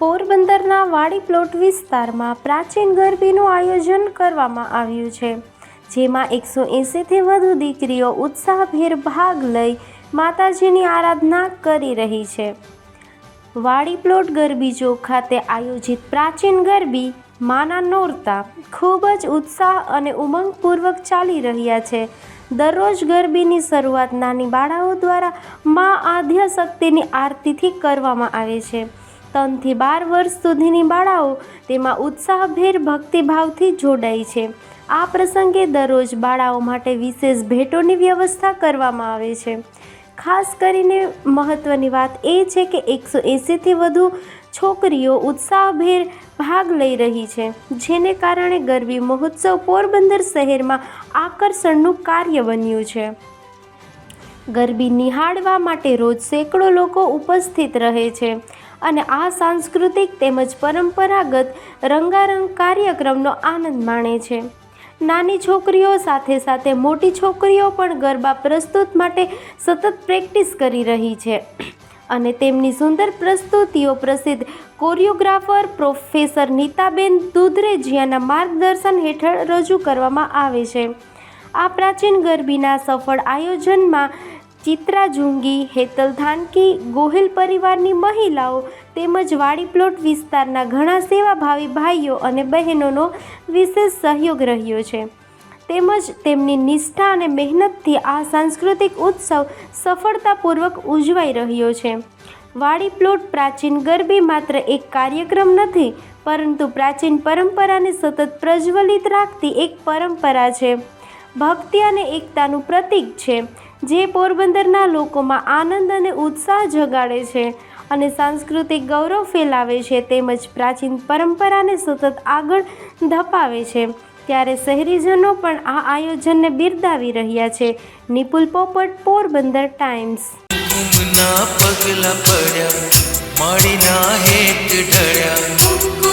પોરબંદરના વાડી પ્લોટ વિસ્તારમાં પ્રાચીન ગરબીનું આયોજન કરવામાં આવ્યું છે, જેમાં એકસો એંસીથી વધુ દીકરીઓ ઉત્સાહભેર ભાગ લઈ માતાજીની આરાધના કરી રહી છે. વાડી પ્લોટ ગરબી ચોક ખાતે આયોજિત પ્રાચીન ગરબી માના નોરતા ખૂબ જ ઉત્સાહ અને ઉમંગપૂર્વક ચાલી રહ્યા છે. દરરોજ ગરબીની શરૂઆત નાની બાળાઓ દ્વારા મા આદ્યશક્તિની આરતીથી કરવામાં આવે છે. ત્રણથી બાર વર્ષ સુધીની બાળાઓ તેમાં ઉત્સાહભેર ભક્તિભાવથી જોડાય છે. આ પ્રસંગે દરરોજ બાળાઓ માટે વિશેષ ભેટોની વ્યવસ્થા કરવામાં આવે છે. ખાસ કરીને મહત્ત્વની વાત એ છે કે એકસો એંસીથી વધુ છોકરીઓ ઉત્સાહભેર ભાગ લઈ રહી છે, જેને કારણે ગરબી મહોત્સવ પોરબંદર શહેરમાં આકર્ષણનું કાર્ય બન્યું છે. ગરબી નિહાળવા માટે રોજ સેંકડો લોકો ઉપસ્થિત રહે છે. અને આ સાંસ્કૃતિક તેમજ પરંપરાગત રંગારંગ કાર્યક્રમનો આનંદ માણે છે. નાની છોકરીઓ સાથે સાથે મોટી છોકરીઓ પણ ગરબા પ્રસ્તુત માટે સતત પ્રેક્ટિસ કરી રહી છે. અને તેમની સુંદર પ્રસ્તુતિઓ પ્રસિદ્ધ કોરિયોગ્રાફર પ્રોફેસર નીતાબેન દુધરેજિયાના માર્ગદર્શન હેઠળ રજૂ કરવામાં આવે છે. આ પ્રાચીન ગરબીના સફળ આયોજનમાં ચિત્રા જુંગી હેતલ થાનકી, ગોહિલ પરિવારની મહિલાઓ તેમજ વાડી પ્લોટ વિસ્તારના ઘણા સેવાભાવી ભાઈઓ અને બહેનોનો વિશેષ સહયોગ રહ્યો છે. તેમજ તેમની નિષ્ઠા અને મહેનતથી આ સાંસ્કૃતિક ઉત્સવ સફળતાપૂર્વક ઉજવાઈ રહ્યો છે. વાડી પ્લોટ પ્રાચીન ગરબી માત્ર એક કાર્યક્રમ નથી, પરંતુ પ્રાચીન પરંપરાને સતત પ્રજ્વલિત રાખતી એક પરંપરા છે. ભક્તિ અને એકતાનું પ્રતીક છે. જે પોરબંદરના લોકોમાં આનંદ અને ઉત્સાહ જગાડે છે અને સાંસ્કૃતિક ગૌરવ ફેલાવે છે તેમજ પ્રાચીન પરંપરાને સતત આગળ ધપાવે છે. ત્યારે શહેરીજનો પણ આ આયોજનને બિરદાવી રહ્યા છે. નિપુલ પોપટ, પોરબંદર ટાઈમ્સ. પગલા પડ્યા માળીના હેત ઢળ્યા.